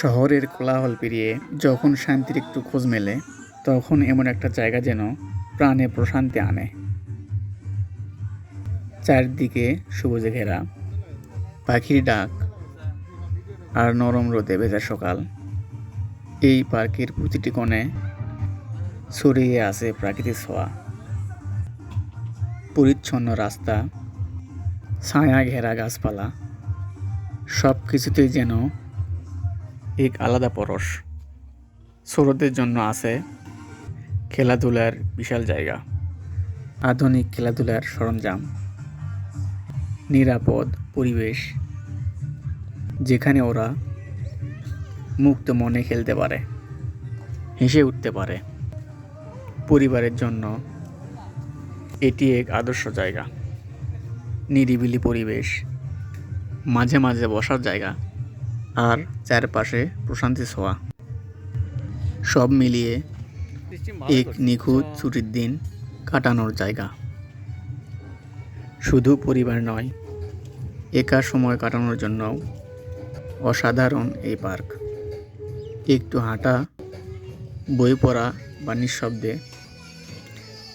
শহরের কোলাহল পেরিয়ে যখন শান্তির একটু খোঁজ মেলে, তখন এমন একটা জায়গা যেন প্রাণে প্রশান্তি আনে। চারদিকে সবুজে ঘেরা, পাখির ডাক আর নরম রোদে ভেজা সকাল। এই পার্কের প্রতিটি কোণে ছড়িয়ে আছে প্রাকৃতিক ছোঁয়া। পরিচ্ছন্ন রাস্তা, ছায়া ঘেরা গাছপালা সব কিছুতেই যেন এক আলাদা পরশ। ছোটদের জন্য আছে খেলাধুলার বিশাল জায়গা। আধুনিক খেলাধুলার সরঞ্জাম। নিরাপদ পরিবেশ, যেখানে ওরা মুক্ত মনে খেলতে পারে, হেসে উঠতে পারে। পরিবারের জন্য এটি এক আদর্শ জায়গা। নিরিবিলি পরিবেশ, মাঝে মাঝে বসার জায়গা। আর চারপাশে প্রশান্তি ছোঁয়া। সব মিলিয়ে এক নিখুঁত ছুটির দিন কাটানোর জায়গা। শুধু পরিবার নয় একা সময় কাটানোর জন্য অসাধারণ এই পার্ক। একটু হাঁটা বই পড়া বা নিঃশব্দে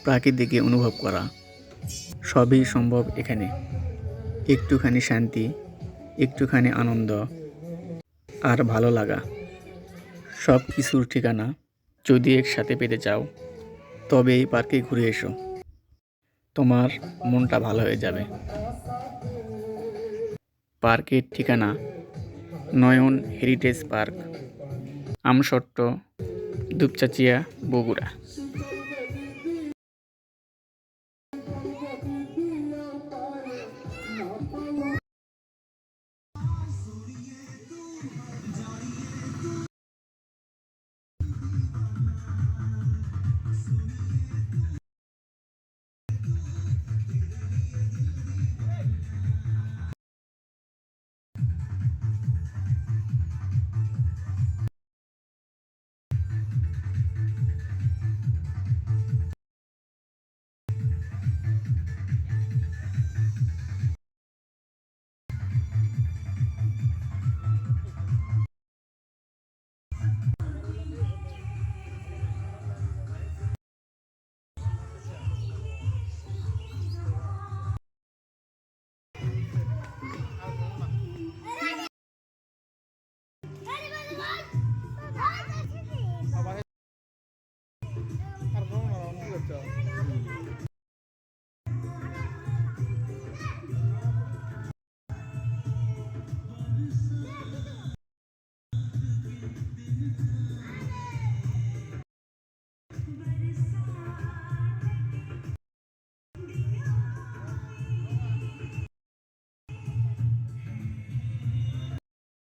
প্রাকৃতিকে অনুভব করা সবই সম্ভব এখানে। একটুখানি শান্তি একটুখানি আনন্দ আর ভালো লাগা। সব কিছুর ঠিকানা যদি একসাথে পেতে চাও, তবে এই পার্কে ঘুরে এসো। তোমার মনটা ভালো হয়ে যাবে। পার্কের ঠিকানা নয়ন হেরিটেজ পার্ক, আমসট্ট, দুপচাচিয়া, বগুড়া।